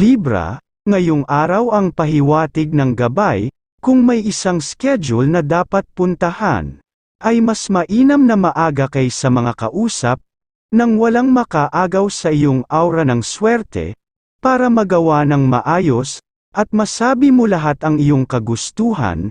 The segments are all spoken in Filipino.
Libra, ngayong araw ang pahiwatig ng gabay, kung may isang schedule na dapat puntahan, ay mas mainam na maaga kay sa mga kausap, nang walang makaagaw sa iyong aura ng swerte, para magawa ng maayos, at masabi mo lahat ang iyong kagustuhan,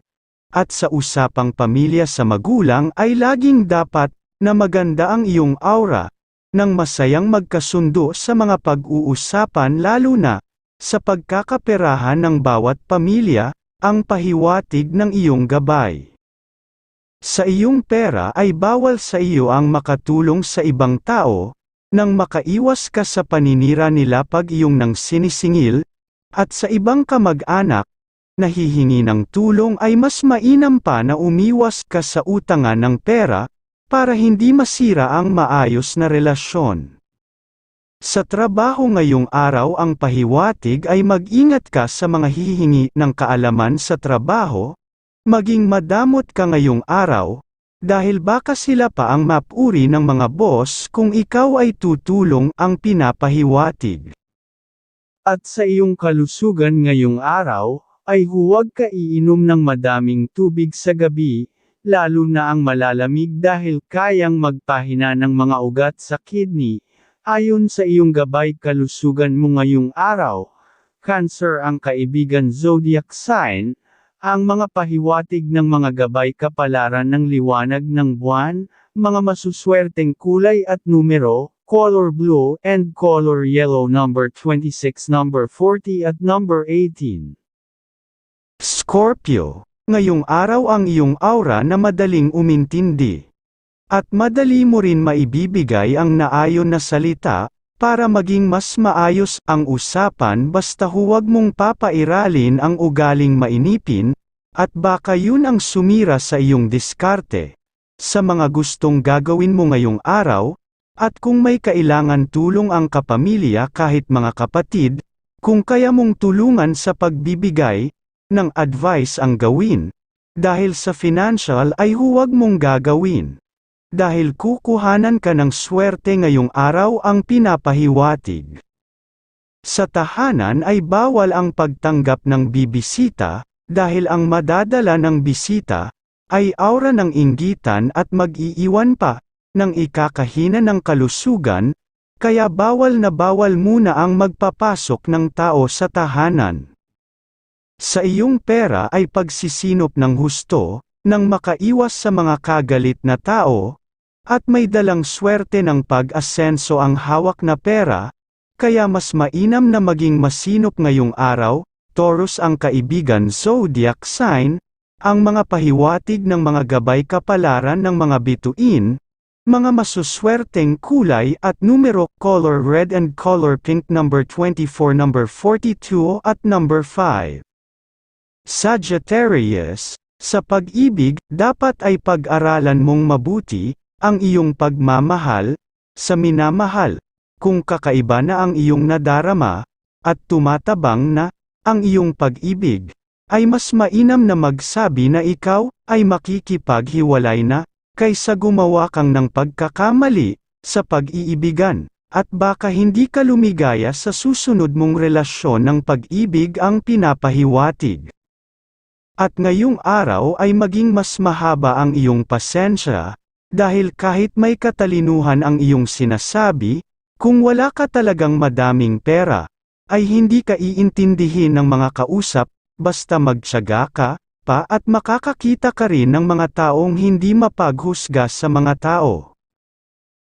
at sa usapang pamilya sa magulang ay laging dapat, na maganda ang iyong aura, nang masayang magkasundo sa mga pag-uusapan lalo na, sa pagkakaperahan ng bawat pamilya, ang pahiwatig ng iyong gabay. Sa iyong pera ay bawal sa iyo ang makatulong sa ibang tao, nang makaiwas ka sa paninira nila pag iyong nang sinisingil, at sa ibang kamag-anak, nahihingi ng tulong ay mas mainam pa na umiwas ka sa utangan ng pera, para hindi masira ang maayos na relasyon. Sa trabaho ngayong araw ang pahiwatig ay mag-ingat ka sa mga hihingi ng kaalaman sa trabaho, maging madamot ka ngayong araw, dahil baka sila pa ang mapuri ng mga boss kung ikaw ay tutulong ang pinapahiwatig. At sa iyong kalusugan ngayong araw, ay huwag ka iinom ng madaming tubig sa gabi, lalo na ang malalamig dahil kayang magpahina ng mga ugat sa kidney. Ayon sa iyong gabay kalusugan mo ngayong araw, Cancer ang kaibigan zodiac sign, ang mga pahiwatig ng mga gabay kapalaran ng liwanag ng buwan, mga masuswerteng kulay at numero, color blue and color yellow number 26 number 40 at number 18. Scorpio, ngayong araw ang iyong aura na madaling umintindi. At madali mo rin maibibigay ang naayon na salita, para maging mas maayos ang usapan basta huwag mong papairalin ang ugaling mainipin, at baka yun ang sumira sa iyong diskarte. Sa mga gustong gagawin mo ngayong araw, at kung may kailangan tulong ang kapamilya kahit mga kapatid, kung kaya mong tulungan sa pagbibigay, ng advice ang gawin. Dahil sa financial ay huwag mong gagawin. Dahil kukuhanan ka ng swerte ngayong araw ang pinapahiwatig. Sa tahanan ay bawal ang pagtanggap ng bibisita, dahil ang madadala ng bisita, ay aura ng inggitan at mag-iiwan pa, ng ikakahina ng kalusugan, kaya bawal na bawal muna ang magpapasok ng tao sa tahanan. Sa iyong pera ay pagsisinop ng husto, nang makaiwas sa mga kagalit na tao, at may dalang swerte ng pag-asenso ang hawak na pera, kaya mas mainam na maging masinop ngayong araw, Taurus ang kaibigan zodiac sign, ang mga pahiwatig ng mga gabay kapalaran ng mga bituin, mga masuswerteng kulay at numero color red and color pink number 24 number 42 at number 5. Sagittarius, sa pag-ibig, dapat ay pag-aralan mong mabuti, ang iyong pagmamahal, sa minamahal, kung kakaiba na ang iyong nadarama, at tumatabang na, ang iyong pag-ibig, ay mas mainam na magsabi na ikaw, ay makikipaghiwalay na, kaysa gumawa kang ng pagkakamali, sa pag-iibigan, at baka hindi ka lumigaya sa susunod mong relasyon ng pag-ibig ang pinapahiwatig. At ngayong araw ay maging mas mahaba ang iyong pasensya, dahil kahit may katalinuhan ang iyong sinasabi, kung wala ka talagang madaming pera, ay hindi ka iintindihin ng mga kausap, basta magtyaga ka, pa at makakakita ka rin ng mga taong hindi mapaghusga sa mga tao.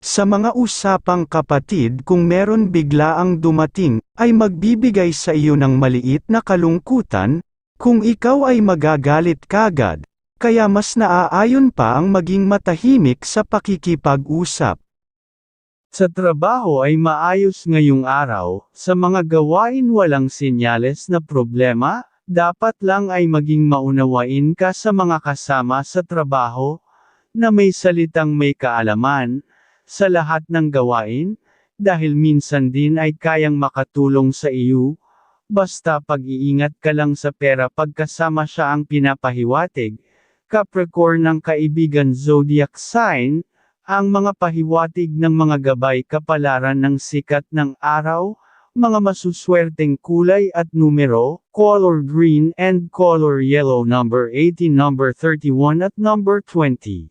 Sa mga usapang kapatid kung meron bigla ang dumating, ay magbibigay sa iyo ng maliit na kalungkutan, kung ikaw ay magagalit kagad, kaya mas naaayon pa ang maging matahimik sa pakikipag-usap. Sa trabaho ay maayos ngayong araw, sa mga gawain walang senyales na problema, dapat lang ay maging maunawain ka sa mga kasama sa trabaho, na may salitang may kaalaman, sa lahat ng gawain, dahil minsan din ay kayang makatulong sa iyo, Basta pag-iingat ka lang sa pera pagkasama siya ang pinapahiwatig. Capricorn ng kaibigan zodiac sign, ang mga pahiwatig ng mga gabay kapalaran ng sikat ng araw, mga masuswerteng kulay at numero, color green and color yellow number 18, number 31 at number 20.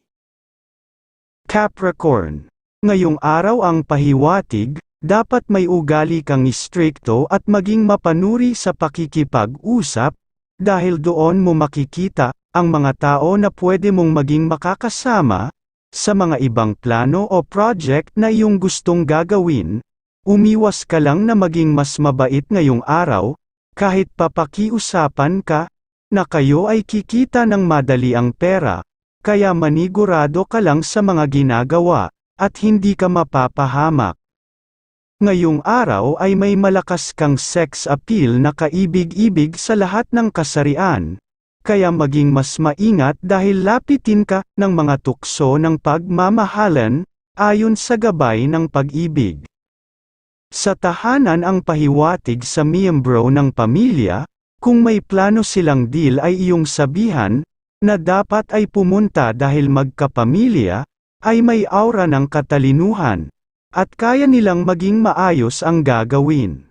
Capricorn. Ngayong araw ang pahiwatig, dapat may ugali kang istrikto at maging mapanuri sa pakikipag-usap, dahil doon mo makikita ang mga tao na pwede mong maging makakasama sa mga ibang plano o project na iyong gustong gagawin. Umiwas ka lang na maging mas mabait ngayong araw, kahit papakiusapan ka na kayo ay kikita ng madali ang pera, kaya manigurado ka lang sa mga ginagawa, at hindi ka mapapahamak. Ngayong araw ay may malakas kang sex appeal na kaibig-ibig sa lahat ng kasarian, kaya maging mas maingat dahil lapitin ka ng mga tukso ng pagmamahalan, ayon sa gabay ng pag-ibig. Sa tahanan ang pahiwatig sa miyembro ng pamilya, kung may plano silang deal ay iyong sabihan, na dapat ay pumunta dahil magkapamilya, ay may aura ng katalinuhan, at kaya nilang maging maayos ang gagawin.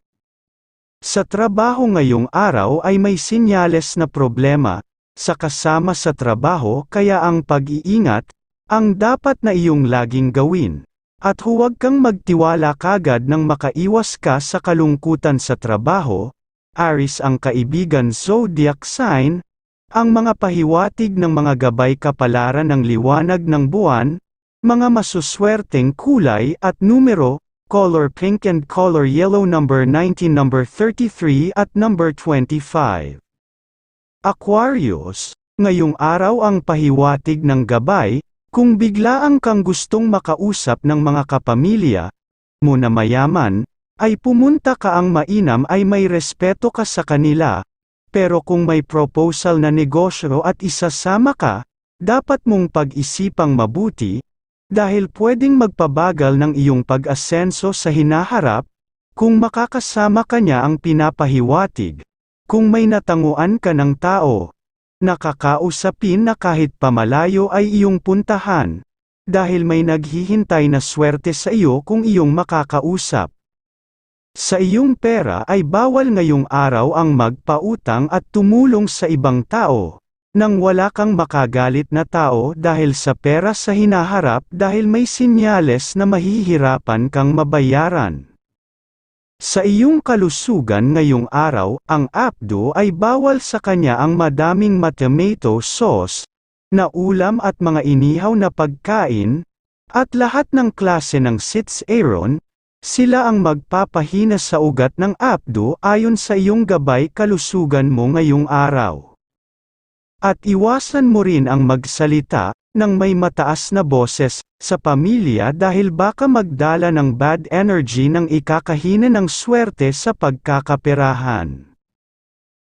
Sa trabaho ngayong araw ay may sinyales na problema, sa kasama sa trabaho kaya ang pag-iingat, ang dapat na iyong laging gawin. At huwag kang magtiwala kagad nang makaiwas ka sa kalungkutan sa trabaho, Aris ang kaibigan zodiac sign, ang mga pahiwatig ng mga gabay kapalaran ng liwanag ng buwan, mga masuswerteng kulay at numero, color pink and color yellow number 19 number 33 at number 25. Aquarius, ngayong araw ang pahiwatig ng gabay, kung biglaan kang gustong makausap ng mga kapamilya mo na mayaman, ay pumunta ka ang mainam ay may respeto ka sa kanila, pero kung may proposal na negosyo at isasama ka, dapat mong pag-isipang mabuti, dahil pwedeng magpabagal ng iyong pag-asenso sa hinaharap, kung makakasama ka niya ang pinapahiwatig, kung may natanguan ka ng tao, nakakausapin na kahit pamalayo ay iyong puntahan, dahil may naghihintay na swerte sa iyo kung iyong makakausap. Sa iyong pera ay bawal ngayong araw ang magpautang at tumulong sa ibang tao, nang wala kang makagalit na tao dahil sa pera sa hinaharap dahil may sinyales na mahihirapan kang mabayaran. Sa iyong kalusugan ngayong araw, ang apdo ay bawal sa kanya ang madaming tomato sauce, na ulam at mga inihaw na pagkain, at lahat ng klase ng sits aaron, sila ang magpapahina sa ugat ng apdo ayon sa iyong gabay kalusugan mo ngayong araw. At iwasan mo rin ang magsalita, ng may mataas na boses, sa pamilya dahil baka magdala ng bad energy ng ikakahina ng swerte sa pagkakaperahan.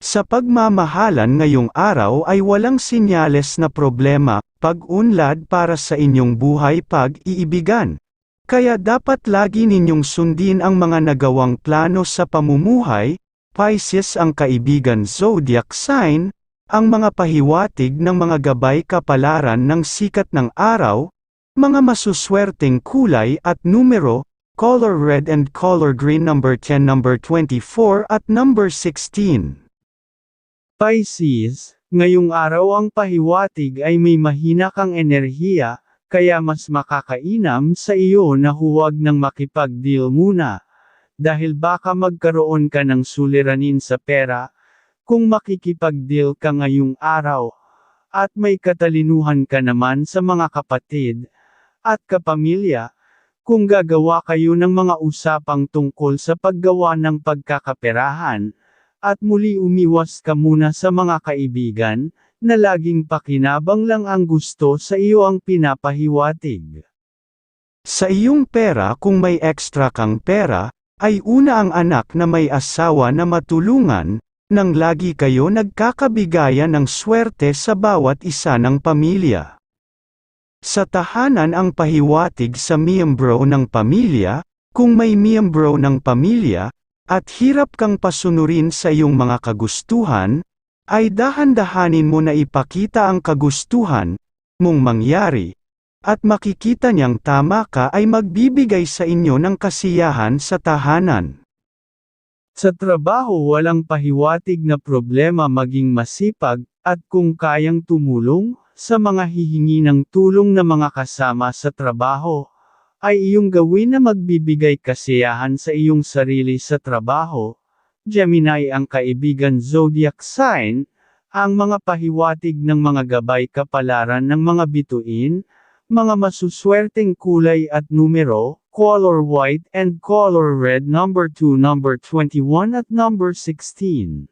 Sa pagmamahalan ngayong araw ay walang sinyales na problema, pag-unlad para sa inyong buhay pag-iibigan. Kaya dapat lagi ninyong sundin ang mga nagawang plano sa pamumuhay, Pisces ang kaibigan zodiac sign, ang mga pahiwatig ng mga gabay kapalaran ng sikat ng araw, mga masuswerteng kulay at numero, color red and color green number 10 number 24 at number 16. Pisces, ngayong araw ang pahiwatig ay may mahina kang enerhiya, kaya mas makakainam sa iyo na huwag nang makipag-deal muna. Dahil baka magkaroon ka ng suliranin sa pera, kung makikipag-deal ka ngayong araw, at may katalinuhan ka naman sa mga kapatid, at kapamilya, kung gagawa kayo ng mga usapang tungkol sa paggawa ng pagkakaperahan, at muli umiwas ka muna sa mga kaibigan, na laging pakinabang lang ang gusto sa iyo ang pinapahiwatig. Sa iyong pera kung may extra kang pera, ay una ang anak na may asawa na matulungan, nang lagi kayo nagkakabigayan ng swerte sa bawat isa ng pamilya. Sa tahanan ang pahiwatig sa miyembro ng pamilya, kung may miyembro ng pamilya, at hirap kang pasunurin sa iyong mga kagustuhan, ay dahan-dahanin mo na ipakita ang kagustuhan mong mangyari, at makikita niyang tama ka ay magbibigay sa inyo ng kasiyahan sa tahanan. Sa trabaho walang pahiwatig na problema maging masipag, at kung kayang tumulong, sa mga hihingi ng tulong na mga kasama sa trabaho, ay iyong gawin na magbibigay kasiyahan sa iyong sarili sa trabaho. Gemini ang kaibigan zodiac sign, ang mga pahiwatig ng mga gabay kapalaran ng mga bituin, mga masuswerteng kulay at numero, color white and color red number 2 number 21 at number 16.